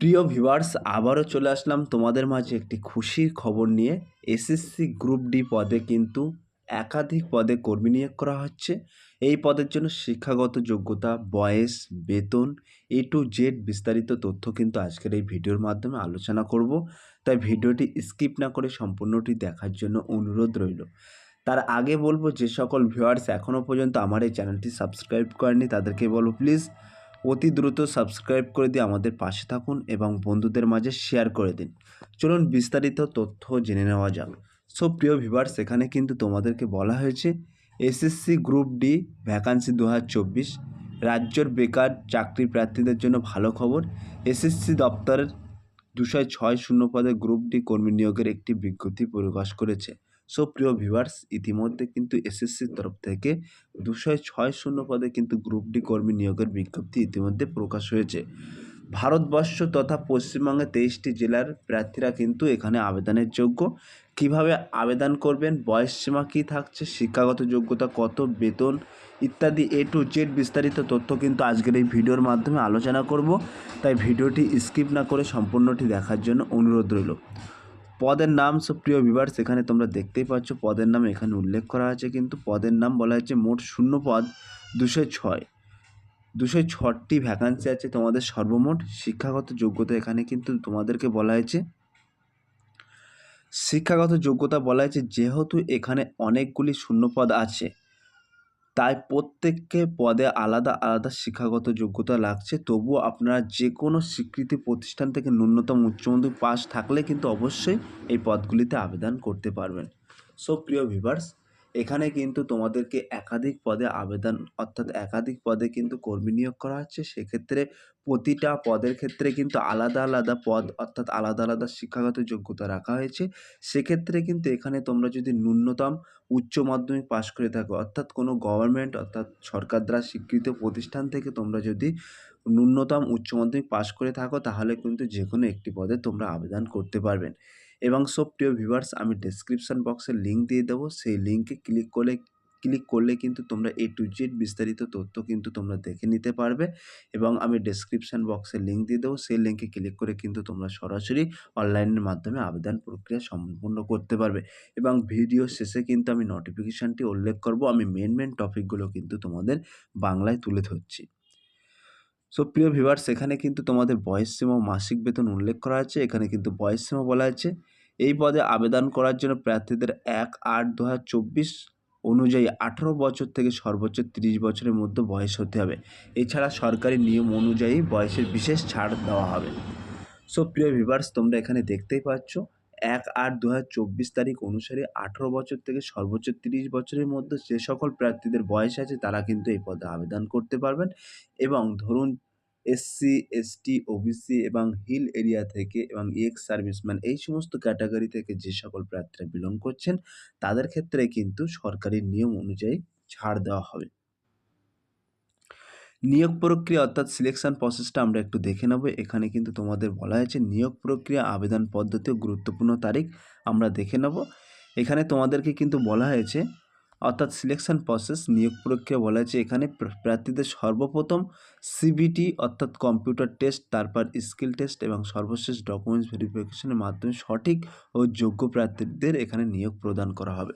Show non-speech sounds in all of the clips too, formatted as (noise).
প্রিয় ভিউয়ার্স, আবারও চলে আসলাম তোমাদের মাঝে একটি খুশির খবর নিয়ে। এসএসসি গ্রুপ ডি পদে কিন্তু একাধিক পদে কর্মী নিয়োগ করা হচ্ছে। এই পদের জন্য শিক্ষাগত যোগ্যতা, বয়স, বেতন এ টু জেড বিস্তারিত তথ্য কিন্তু আজকের এই ভিডিওর মাধ্যমে আলোচনা করব। তাই ভিডিওটি স্কিপ না করে সম্পূর্ণটি দেখার জন্য অনুরোধ রইল। তার আগে বলব, যে সকল ভিউয়ার্স এখনও পর্যন্ত আমার এই চ্যানেলটি সাবস্ক্রাইব করেনি তাদেরকে বলব, প্লিজ অতি দ্রুত সাবস্ক্রাইব করে দিয়ে আমাদের পাশে থাকুন এবং বন্ধুদের মাঝে শেয়ার করে দিন। চলুন বিস্তারিত তথ্য জেনে নেওয়া যাক। সো প্রিয় ভিভার্স এখানে কিন্তু তোমাদেরকে বলা হয়েছে এসএসসি গ্রুপ ডি ভ্যাকান্সি দু হাজার চব্বিশ, রাজ্যের বেকার চাকরি প্রার্থীদের জন্য ভালো খবর। এসএসসি দপ্তরের দুশো ছয় শূন্য পদে গ্রুপ ডি কর্মী নিয়োগের একটি বিজ্ঞপ্তি প্রকাশ করেছে। সো প্রিয় ভিভার্স ইতিমধ্যে কিন্তু এসএসসির তরফ থেকে দুশো ছয় শূন্য পদে কিন্তু গ্রুপ ডি কর্মী নিয়োগের বিজ্ঞপ্তি ইতিমধ্যে প্রকাশ হয়েছে। ভারতবর্ষ তথা পশ্চিমবঙ্গের তেইশটি জেলার প্রার্থীরা কিন্তু এখানে আবেদনের যোগ্য। কীভাবে আবেদন করবেন, বয়স সীমা কী থাকছে, শিক্ষাগত যোগ্যতা কত, বেতন ইত্যাদি এ টু জেড বিস্তারিত তথ্য কিন্তু আজকের এই ভিডিওর মাধ্যমে আলোচনা করব। তাই ভিডিওটি স্কিপ না করে সম্পূর্ণটি দেখার জন্য অনুরোধ রইল। পদের নাম সুপ্রিয় প্রিয় সেখানে তোমরা দেখতেই পাচ্ছ পদের নাম এখানে উল্লেখ করা আছে, কিন্তু পদের নাম বলা হয়েছে মোট শূন্য পদ দুশো ছয়। দুশো ছটি ভ্যাকান্সি আছে তোমাদের সর্বমোট, শিক্ষাগত যোগ্যতা এখানে কিন্তু তোমাদেরকে বলা হয়েছে। শিক্ষাগত যোগ্যতা বলা হয়েছে, যেহেতু এখানে অনেকগুলি শূন্য পদ আছে। তাই প্রত্যেককে পদে আলাদা আলাদা শিক্ষাগত যোগ্যতা লাগছে। তবুও আপনারা যে কোনো স্বীকৃতি প্রতিষ্ঠান থেকে ন্যূনতম উচ্চমাধ্যমিক পাস থাকলে কিন্তু অবশ্যই এই পদগুলিতে আবেদন করতে পারবেন। সো প্রিয় ভিভার্স এখানে কিন্তু তোমাদেরকে একাধিক পদে আবেদন, অর্থাৎ একাধিক পদে কিন্তু কর্মী নিয়োগ করা হচ্ছে। সেক্ষেত্রে প্রতিটা পদের ক্ষেত্রে কিন্তু আলাদা আলাদা পদ, অর্থাৎ আলাদা আলাদা শিক্ষাগত যোগ্যতা রাখা হয়েছে। সেক্ষেত্রে কিন্তু এখানে তোমরা যদি ন্যূনতম উচ্চ মাধ্যমিক পাশ করে থাকো, অর্থাৎ কোনো গভর্নমেন্ট, অর্থাৎ সরকার দ্বারা স্বীকৃত প্রতিষ্ঠান থেকে তোমরা যদি ন্যূনতম উচ্চ মাধ্যমিক পাশ করে থাকো, তাহলে কিন্তু যে কোনো একটি পদে তোমরা আবেদন করতে পারবেন। এবং সব প্রিয় ভিউয়ার্স, আমি ডেসক্রিপশন বক্সে লিঙ্ক দিয়ে দেবো। সেই লিঙ্কে ক্লিক করলে ক্লিক করলে কিন্তু তোমরা এ টু জেড বিস্তারিত তথ্য কিন্তু তোমরা দেখে নিতে পারবে। এবং আমি ডেসক্রিপশন বক্সে লিঙ্ক দিয়ে দেবো। সেই লিঙ্কে ক্লিক করে কিন্তু তোমরা সরাসরি অনলাইনের মাধ্যমে আবেদন প্রক্রিয়া সম্পূর্ণ করতে পারবে। এবং ভিডিও শেষে কিন্তু আমি নোটিফিকেশানটি উল্লেখ করব। আমি মেন মেন টপিকগুলো কিন্তু তোমাদের বাংলায় তুলে ধরছি। সো প্রিয় ভিভার সেখানে কিন্তু তোমাদের বয়স সীমা মাসিক বেতন উল্লেখ করা আছে। এখানে কিন্তু বয়স সীমা বলা আছে। এই পদে আবেদন করার জন্য প্রার্থীদের এক আট দু অনুযায়ী আঠারো বছর থেকে সর্বোচ্চ তিরিশ বছরের মধ্যে বয়স হতে হবে। এছাড়া সরকারি নিয়ম অনুযায়ী বয়সের বিশেষ ছাড় দেওয়া হবে। সো প্রিয় ভিভার্স তোমরা এখানে দেখতেই পাচ্ছ এক আট দু হাজার চব্বিশ তারিখ অনুসারে আঠেরো বছর থেকে সর্বোচ্চ তিরিশ বছরের মধ্যে যে সকল প্রার্থীদের বয়স আছে তারা কিন্তু এই পদে আবেদন করতে পারবেন এবং ধরুন এসসি এসটি ওবিসি এবং হিল এরিয়া থেকে এবং এক্স সার্ভিসম্যান এই সমস্ত ক্যাটাগরি থেকে যে সকল প্রার্থীরা বিলং করছেন তাদের ক্ষেত্রে কিন্তু সরকারি নিয়ম অনুযায়ী ছাড় দেওয়া হবে। নিয়োগ প্রক্রিয়া অর্থাৎ সিলেকশন প্রসেসটা আমরা একটু দেখে নেব। এখানে কিন্তু তোমাদের বলা হয়েছে নিয়োগ প্রক্রিয়া, আবেদন পদ্ধতি ও গুরুত্বপূর্ণ তারিখ আমরা দেখে নেব। এখানে তোমাদেরকে কিন্তু বলা হয়েছে, অর্থাৎ সিলেকশন প্রসেস নিয়োগ প্রক্রিয়া বলা হয়েছে এখানে প্রার্থীদের সর্বপ্রথম সিবিটি অর্থাৎ কম্পিউটার টেস্ট তারপর স্কিল টেস্ট এবং সর্বশেষ ডকুমেন্টস ভেরিফিকেশনের মাধ্যমে সঠিক ও যোগ্য প্রার্থীদের এখানে নিয়োগ প্রদান করা হবে।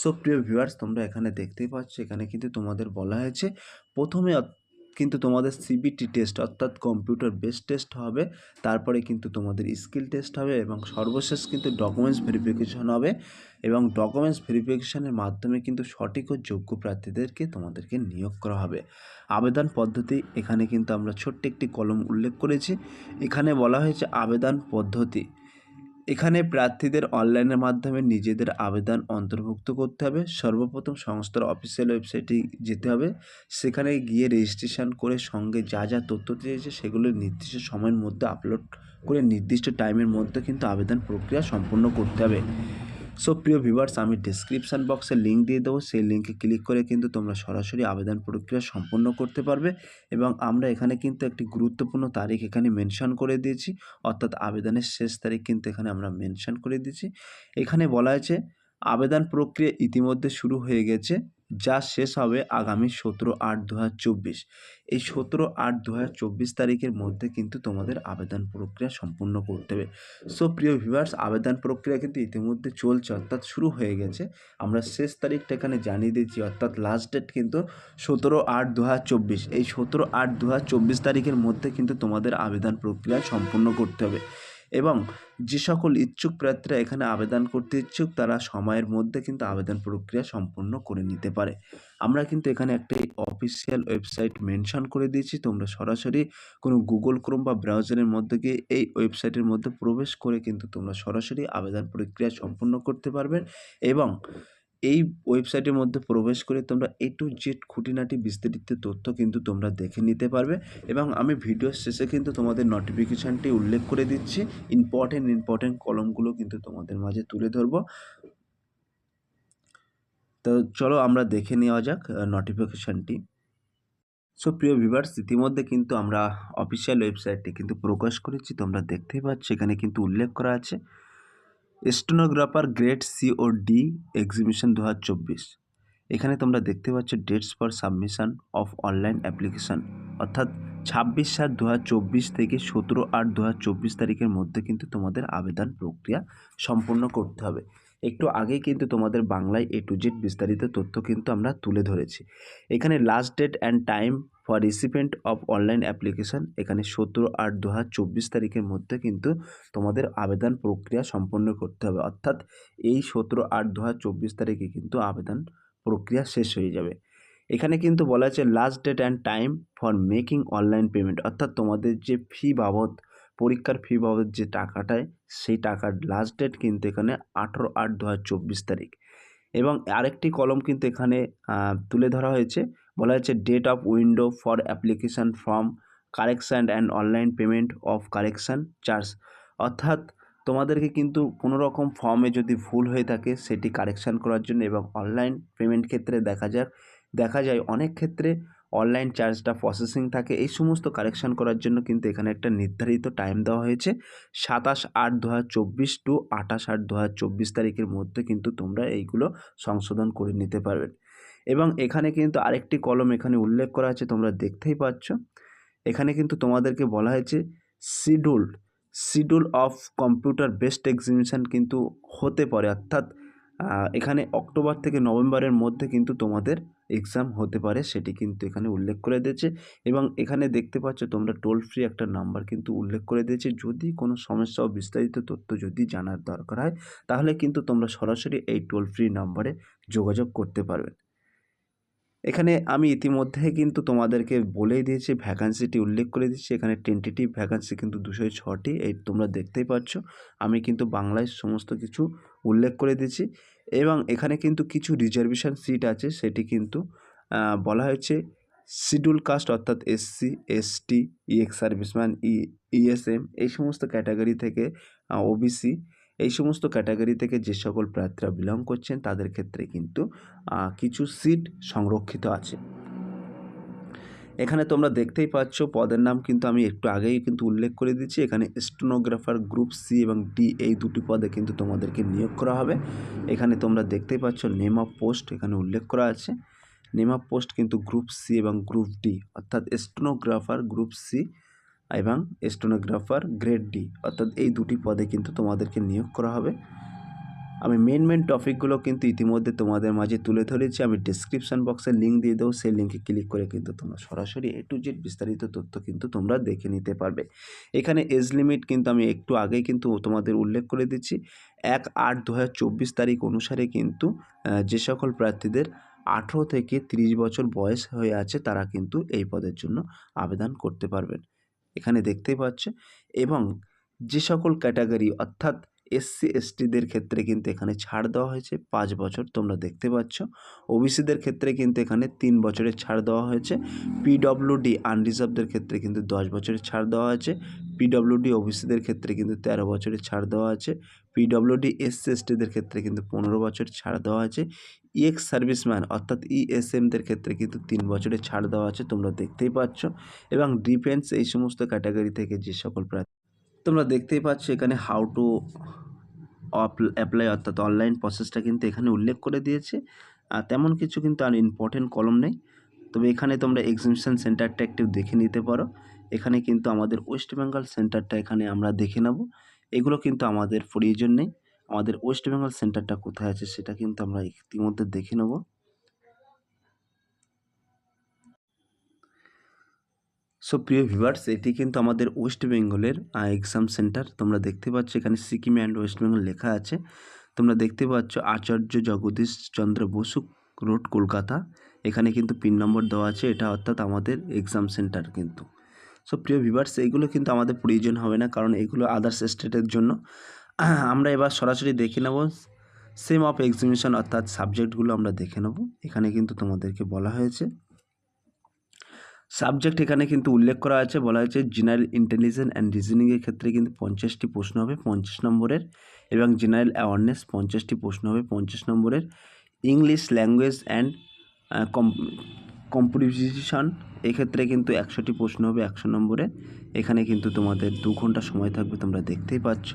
সো প্রিয় ভিউয়ার্স তোমরা এখানে দেখতেই পাচ্ছ, এখানে কিন্তু তোমাদের বলা হয়েছে, প্রথমে কিন্তু তোমাদের সিবিটি টেস্ট অর্থাৎ কম্পিউটার বেস টেস্ট হবে, তারপরে কিন্তু তোমাদের স্কিল টেস্ট হবে এবং সর্বশেষ কিন্তু ডকুমেন্টস ভেরিফিকেশন হবে এবং ডকুমেন্টস ভেরিফিকেশনের মাধ্যমে কিন্তু সঠিক ও যোগ্য প্রার্থীদেরকে তোমাদেরকে নিয়োগ করা হবে। আবেদন পদ্ধতি, এখানে কিন্তু আমরা ছোট্ট একটি কলম উল্লেখ করেছি। এখানে বলা হয়েছে আবেদন পদ্ধতি। এখানে প্রার্থীদের অনলাইনের মাধ্যমে নিজেদের আবেদন অন্তর্ভুক্ত করতে হবে। সর্বপ্রথম সংস্থার অফিসিয়াল ওয়েবসাইটে যেতে হবে। সেখানে গিয়ে রেজিস্ট্রেশন করে সঙ্গে যা যা তথ্য দিয়েছে সেগুলো নির্দিষ্ট সময়ের মধ্যে আপলোড করে নির্দিষ্ট টাইমের মধ্যে কিন্তু আবেদন প্রক্রিয়া সম্পন্ন করতে হবে। সো প্রিয় ভিভার্স আমি ডিসক্রিপশান বক্সে লিঙ্ক দিয়ে দেবো। সেই লিঙ্কে ক্লিক করে কিন্তু তোমরা সরাসরি আবেদন প্রক্রিয়া সম্পন্ন করতে পারবে এবং আমরা এখানে কিন্তু একটি গুরুত্বপূর্ণ তারিখ এখানে মেনশন করে দিয়েছি। অর্থাৎ আবেদনের শেষ তারিখ কিন্তু এখানে আমরা মেনশন করে দিয়েছি। এখানে বলা হয়েছে, আবেদন প্রক্রিয়া ইতিমধ্যে শুরু হয়ে গেছে। যা শেষ হবে আগামী সতেরো আট দু হাজার চব্বিশ। এই সতেরো আট দু হাজার চব্বিশ তারিখের মধ্যে কিন্তু তোমাদের আবেদন প্রক্রিয়া সম্পূর্ণ করতে হবে। সো প্রিয় ভিউয়ার্স আবেদন প্রক্রিয়া কিন্তু ইতিমধ্যে চলছে, অর্থাৎ শুরু হয়ে গেছে। আমরা শেষ তারিখটা এখানে জানিয়ে দিয়েছি, অর্থাৎ লাস্ট ডেট কিন্তু সতেরো আট দু হাজার চব্বিশ। এই সতেরো আট দু হাজার চব্বিশ তারিখের মধ্যে কিন্তু তোমাদের আবেদন প্রক্রিয়া সম্পূর্ণ করতে হবে। এবং যে সকল ইচ্ছুক প্রার্থীরা এখানে আবেদন করতে ইচ্ছুক, তারা সময়ের মধ্যে কিন্তু আবেদন প্রক্রিয়া সম্পূর্ণ করে নিতে পারে। আমরা কিন্তু এখানে একটি অফিসিয়াল ওয়েবসাইট মেনশন করে দিয়েছি। তোমরা সরাসরি কোনো গুগল ক্রোম বা ব্রাউজারের মধ্যে গিয়ে এই ওয়েবসাইটের মধ্যে প্রবেশ করে কিন্তু তোমরা সরাসরি আবেদন প্রক্রিয়া সম্পূর্ণ করতে পারবে এবং এই ওয়েবসাইটের মধ্যে প্রবেশ করে তোমরা এ টু জেড খুঁটিনাটি বিস্তারিত তথ্য কিন্তু তোমরা দেখে নিতে পারবে এবং আমি ভিডিওর শেষে কিন্তু তোমাদের নোটিফিকেশানটি উল্লেখ করে দিচ্ছি। ইম্পর্টেন্ট ইম্পর্টেন্ট কলমগুলো কিন্তু তোমাদের মাঝে তুলে ধরবো। তো চলো আমরা দেখে নেওয়া যাক নোটিফিকেশানটি সো প্রিয় ভিভার্স ইতিমধ্যে কিন্তু আমরা অফিসিয়াল ওয়েবসাইটটি কিন্তু প্রকাশ করেছি, তোমরা দেখতেই পাচ্ছ, এখানে কিন্তু উল্লেখ করা আছে। স্টেনোগ্রাফার গ্রেট সি ও ডি এক্সিবিশন দু হাজার চব্বিশ। এখানে তোমরা দেখতে পাচ্ছ dates for submission of online application অর্থাৎ ছাব্বিশ সাত দু থেকে সতেরো আট দু তারিখের মধ্যে কিন্তু তোমাদের আবেদন প্রক্রিয়া সম্পন্ন করতে হবে। একটু আগেই কিন্তু তোমাদের বাংলায় এ টু জেড বিস্তারিত তথ্য কিন্তু আমরা তুলে ধরেছি। এখানে last date and time for recipient of online application এখানে সতেরো আট দু তারিখের মধ্যে কিন্তু তোমাদের আবেদন প্রক্রিয়া সম্পন্ন করতে হবে। অর্থাৎ এই সতেরো আট দু তারিখে কিন্তু আবেদন প্রক্রিয়া শেষ হয়ে যাবে। এখানে কিন্তু বলা আছে last date and time for making online payment অর্থাৎ তোমাদের যে ফি বাবদ পরীক্ষার ফি বাবদ যে টাকাটায়, সেই টাকার লাস্ট ডেট কিন্তু এখানে আঠেরো আট দু তারিখ। এবং আরেকটি কলম কিন্তু এখানে তুলে ধরা হয়েছে। বলা হয়েছে date of window for application form correction and online payment of correction charge অর্থাৎ, তোমাদেরকে কিন্তু কোনো রকম ফর্মে যদি ভুল হয়ে থাকে, সেটি কারেকশান করার জন্য এবং অনলাইন পেমেন্ট ক্ষেত্রে দেখা যাক, দেখা যায় অনেক ক্ষেত্রে অনলাইন চার্জটা প্রসেসিং থাকে, এই সমস্ত কারেকশান করার জন্য কিন্তু এখানে একটা নির্ধারিত টাইম দেওয়া হয়েছে। সাতাশ আট দু টু আঠাশ আট দু তারিখের মধ্যে কিন্তু তোমরা এইগুলো সংশোধন করে নিতে পারবেন এবং এখানে কিন্তু আরেকটি কলম এখানে উল্লেখ করা আছে, তোমরা দেখতেই পাচ্ছ। এখানে কিন্তু তোমাদেরকে বলা হয়েছে schedule. Schedule of computer based examination কিন্তু হতে পারে, অর্থাৎ এখানে অক্টোবর থেকে নভেম্বরের মধ্যে কিন্তু তোমাদের এক্সাম হতে পারে, সেটি কিন্তু এখানে উল্লেখ করে দিয়েছে। এবং এখানে দেখতে পাচ্ছ তোমরা টোল ফ্রি একটা নাম্বার কিন্তু উল্লেখ করে দিয়েছে। যদি কোনো সমস্যা ও বিস্তারিত তথ্য যদি জানার দরকার হয়, তাহলে কিন্তু তোমরা সরাসরি এই টোল ফ্রি নাম্বারে যোগাযোগ করতে পারবে। এখানে আমি ইতিমধ্যে কিন্তু তোমাদেরকে বলেই দিয়েছি ভ্যাকান্সিটি উল্লেখ করে দিচ্ছি এখানে টেন্টেটিভ ভ্যাকান্সি কিন্তু দুশো ছটি, এই তোমরা দেখতেই পাচ্ছ। আমি কিন্তু বাংলায় সমস্ত কিছু উল্লেখ করে দিয়েছি এবং এখানে কিন্তু কিছু রিজার্ভেশন সিট আছে, সেটি কিন্তু বলা হয়েছে শিডিউল কাস্ট অর্থাৎ SC ST ex serviceman E ESM এই সমস্ত ক্যাটাগরি থেকে ওবিসি এই সমস্ত ক্যাটাগরি থেকে যে সকল প্রার্থীরা বিলং করছেন তাদের ক্ষেত্রে কিন্তু কিছু সিট সংরক্ষিত আছে। এখানে তোমরা দেখতেই পাচ্ছ, পদের নাম কিন্তু আমি একটু আগেই কিন্তু উল্লেখ করে দিচ্ছি। এখানে স্টোনোগ্রাফার গ্রুপ সি এবং ডি এই দুটি পদে কিন্তু তোমাদেরকে নিয়োগ করা হবে। এখানে তোমরা দেখতেই পাচ্ছ নেম অফ পোস্ট এখানে উল্লেখ করা আছে। নেম অফ পোস্ট কিন্তু গ্রুপ সি এবং গ্রুপ ডি, অর্থাৎ স্টোনোগ্রাফার গ্রুপ সি এবং স্টোনোগ্রাফার গ্রেড ডি, অর্থাৎ এই দুটি পদে কিন্তু তোমাদেরকে নিয়োগ করা হবে। আমি মেন মেন টপিকগুলো কিন্তু ইতিমধ্যে তোমাদের মাঝে তুলে ধরেছি। আমি ডিসক্রিপশান বক্সে লিঙ্ক দিয়ে দেবো, সেই লিঙ্কে ক্লিক করে কিন্তু তোমরা সরাসরি এ টু জেড বিস্তারিত তথ্য কিন্তু তোমরা দেখে নিতে পারবে। এখানে এজ লিমিট কিন্তু আমি একটু আগেই কিন্তু তোমাদের উল্লেখ করে দিচ্ছি। এক আট দু তারিখ অনুসারে কিন্তু যে সকল প্রার্থীদের আঠেরো থেকে তিরিশ বছর বয়স হয়ে আছে, তারা কিন্তু এই পদের জন্য আবেদন করতে পারবেন। এখানে দেখতেই পাচ্ছে, এবং যে সকল ক্যাটাগরি অর্থাৎ এসসি এসটিদের ক্ষেত্রে কিন্তু এখানে ছাড় দেওয়া হয়েছে, পাঁচ বছর তোমরা দেখতে পাচ্ছ। ওবিসিদের ক্ষেত্রে কিন্তু এখানে তিন বছরের ছাড় দেওয়া হয়েছে। পিডব্লিউডি আনরিজার্ভদের ক্ষেত্রে কিন্তু দশ বছরের ছাড় দেওয়া আছে পিডব্লিউডি ওবিসিদের ক্ষেত্রে কিন্তু তেরো বছরের ছাড় দেওয়া আছে পিডব্লিউডি এসসি এসটিদের ক্ষেত্রে কিন্তু পনেরো বছর ছাড় দেওয়া আছে ইএক্স সার্ভিসম্যান অর্থাৎ ইএসএমদের ক্ষেত্রে কিন্তু তিন বছরের ছাড় দেওয়া আছে তোমরা দেখতেই পাচ্ছ। এবং ডিফেন্স এই সমস্ত ক্যাটাগরি থেকে যে সকল প্রার্থী তোমরা দেখতেই পাচ্ছ এখানে হাউ টু অ্যাপ্লাই অর্থাৎ অনলাইন প্রসেসটা কিন্তু এখানে উল্লেখ করে দিয়েছে। আর তেমন কিছু কিন্তু আর ইম্পর্টেন্ট কলম নেই। তবে এখানে তোমরা এক্সিবিশন সেন্টারটা একটু দেখে নিতে পারো। এখানে কিন্তু আমাদের ওয়েস্ট বেঙ্গল সেন্টারটা এখানে আমরা দেখে নেব। এগুলো কিন্তু আমাদের প্রয়োজন নেই। আমাদের ওয়েস্ট বেঙ্গল সেন্টারটা কোথায় আছে সেটা কিন্তু আমরা ইতিমধ্যে দেখে নেব। সো প্রিয় ভিভার্স এটি কিন্তু আমাদের ওয়েস্ট বেঙ্গলের এক্সাম সেন্টার তোমরা দেখতে পাচ্ছ এখানে সিকিম অ্যান্ড ওয়েস্ট বেঙ্গল লেখা আছে। তোমরা দেখতে পাচ্ছ আচার্য জগদীশ চন্দ্র বসু রোড কলকাতা। এখানে কিন্তু পিন নম্বর দেওয়া আছে। এটা অর্থাৎ আমাদের এক্সাম সেন্টার কিন্তু। সো প্রিয় ভিভার্স এইগুলো কিন্তু আমাদের প্রয়োজন হবে না, কারণ এগুলো আদার্স স্টেটের জন্য। (clears throat) আমরা এবার সরাসরি দেখে নেব। সেম অফ এক্সিবিশন অর্থাৎ সাবজেক্টগুলো আমরা দেখে নেব। এখানে কিন্তু তোমাদেরকে বলা হয়েছে। সাবজেক্ট এখানে কিন্তু উল্লেখ করা আছে। বলা হয়েছে জেনারেল ইন্টেলিজেন্স অ্যান্ড রিজনিংয়ের ক্ষেত্রে কিন্তু পঞ্চাশটি প্রশ্ন হবে, পঞ্চাশ নম্বরের এবং জেনারেল অ্যাওয়ারনেস পঞ্চাশটি প্রশ্ন হবে, পঞ্চাশ নম্বরের। ইংলিশ ল্যাঙ্গুয়েজ অ্যান্ড কম্পোজিশন এক্ষেত্রে কিন্তু একশোটি প্রশ্ন হবে, একশো নম্বরে এখানে কিন্তু তোমাদের দু ঘণ্টা সময় থাকবে, তোমরা দেখতেই পাচ্ছ।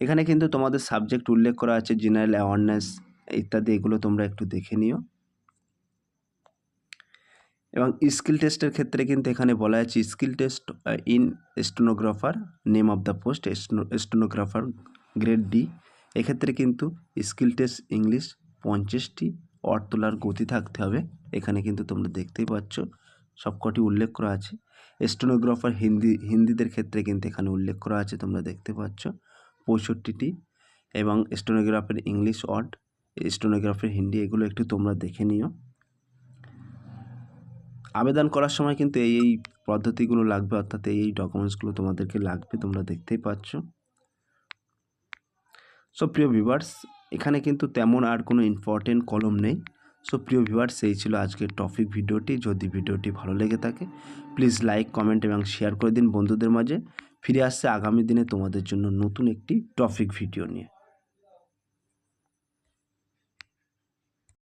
এখানে কিন্তু তোমাদের সাবজেক্ট উল্লেখ করা আছে জেনারেল অ্যাওয়ারনেস ইত্যাদি, এগুলো তোমরা একটু দেখে নিও। এবং স্কিল টেস্টের ক্ষেত্রে কিন্তু এখানে বলা আছে skill test in stenographer, name of the post stenographer grade D. এক্ষেত্রে কিন্তু স্কিল টেস্ট ইংলিশ পঞ্চাশটি অর তোলার গতি থাকতে হবে। এখানে কিন্তু তোমরা দেখতেই পাচ্ছ, সবকটি উল্লেখ করা আছে। স্টোনোগ্রাফার হিন্দি, হিন্দিদের ক্ষেত্রে কিন্তু এখানে উল্লেখ করা আছে, তোমরা দেখতে পাচ্ছ। পঁয়ষট্টিটি এবং stenographer English word stenographer Hindi, এগুলো একটু তোমরা দেখে নিও। আবেদন করার সময় কিন্তু এই এই পদ্ধতিগুলো লাগবে, অর্থাৎ এই এই ডকুমেন্টসগুলো তোমাদেরকে লাগবে, তোমরা দেখতেই পাচ্ছ। সো প্রিয় ভিভার্স এখানে কিন্তু তেমন আর কোনো ইম্পর্টেন্ট কলম নেই। সো প্রিয় ভিভার্স এই ছিল আজকের টপিক ভিডিওটি। যদি ভিডিওটি ভালো লেগে থাকে প্লিজ লাইক কমেন্ট এবং শেয়ার করে দিন বন্ধুদের মাঝে। ফিরে আসছে আগামী দিনে তোমাদের জন্য নতুন একটি টপিক ভিডিও নিয়ে।